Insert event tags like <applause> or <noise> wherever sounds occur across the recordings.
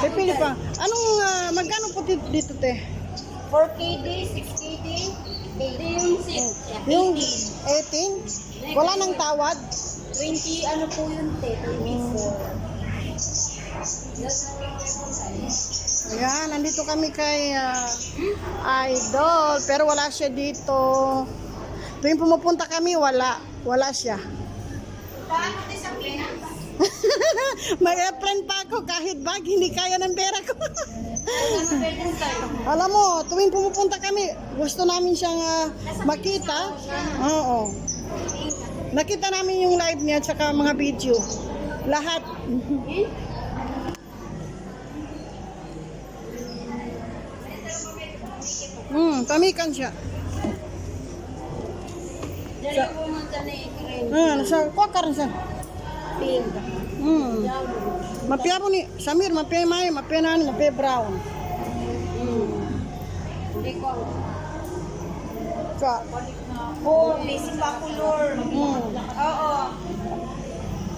Pipili pa. Anong, ah, magkano po dito, dito te? 4 KD, 6 KD, 80 yung 6. Yung 18? Wala nang tawad? 20 ano po yun, te? 24. Ayan, nandito kami kay ah, Idol. Pero wala siya dito. Tuwing pumupunta kami, wala. Wala siya. Paano te sa Pinas? <laughs> May friend pa ako kahit bag, hindi kaya ng pera ko. <laughs> Alam mo, tuwing pumupunta kami, gusto namin siyang ah, makita. Oo. Nakita namin yung live niya at saka mga video. Lahat. <laughs> Hmm, tamikan siya. Man sa na rin. Ah, nasa kwakar siya. Pink. Hmm. Mapia po ni Samir, mapia may, mapia nani, mapia brown. Ko. Sa, Oh, basic pa color. hmm. Oo.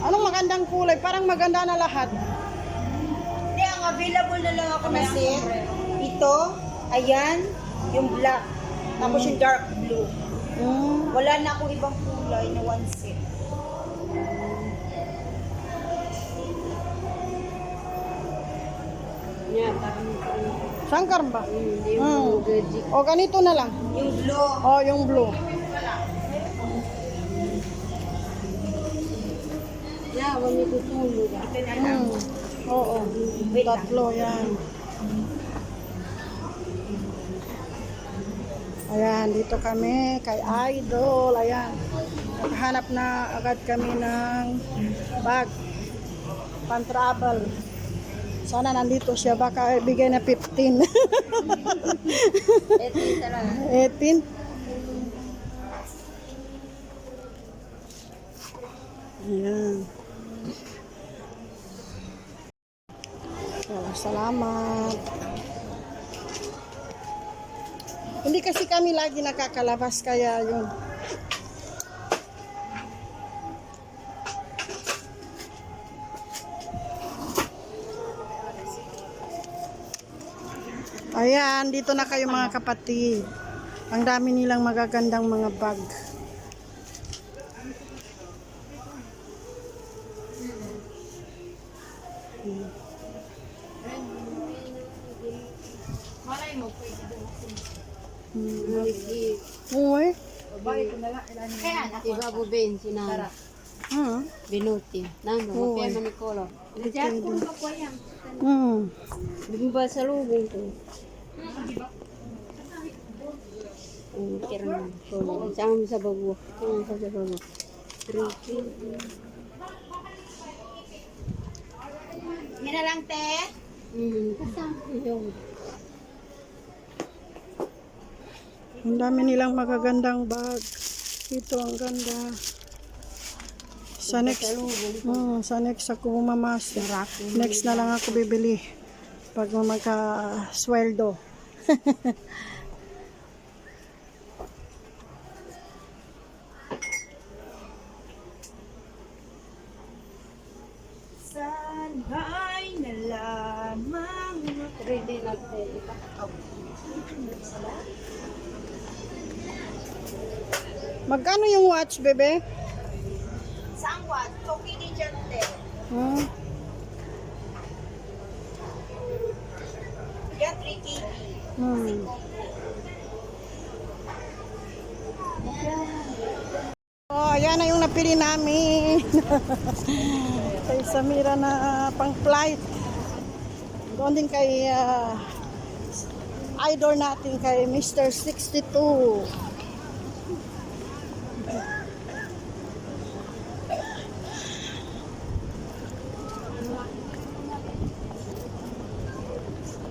Anong magandang kulay? Parang maganda na lahat. Hindi, ang available na lang ako na set. Ito, ayan, yung black. Tapos yung dark blue. Hmm. Wala na akong ibang kulay na one set. Sangkar ba? hindi Hmm. O ganito na lang. Yung blue. O yung blue. Yeah, wala tutulog. Ito na lang. Hmm. Oo. Tatlo yan. Ayan, dito kami kay Idol. Ayan. Nakahanap na agad kami ng bag. Pan-travel. Sana nandito siya. Baka bigay na 15. Ito yung talaga. 18. Ayan. So, salamat. Hindi kasi kami lagi nakakalabas kaya yun. Ayan, dito na kayo mga kapatid. Ang dami nilang magagandang mga bag. Malay mo, pwede doon. Hmm. Uy. Kaya anak Iba po Ben, sinara. Hmm. Binuti. Nando, Oo. mapema ni Kolo. Diyan po ka po yan. Hmm. Bumba sa lubong ko. Ang kira na. Kolo. Saan mo sa bago? Saan sa bago? Tricky. Yan na lang, te. Hmm. Kasama yung. Ang dami nilang magagandang bag. Ito ang ganda. Sa next, hmm, sa next ako bumamas. Next na lang ako bibili. Pag magka-sweldo. Sana'y nalamang Ready na tayo. Magkano yung watch, bebe? Saan what? Okay din dyan, te. Hmm. Hmm. Oh, ayan na yung napili namin. <laughs> kay Samira na pang flight. Doon din kay ah, idol natin kay Mr. 62.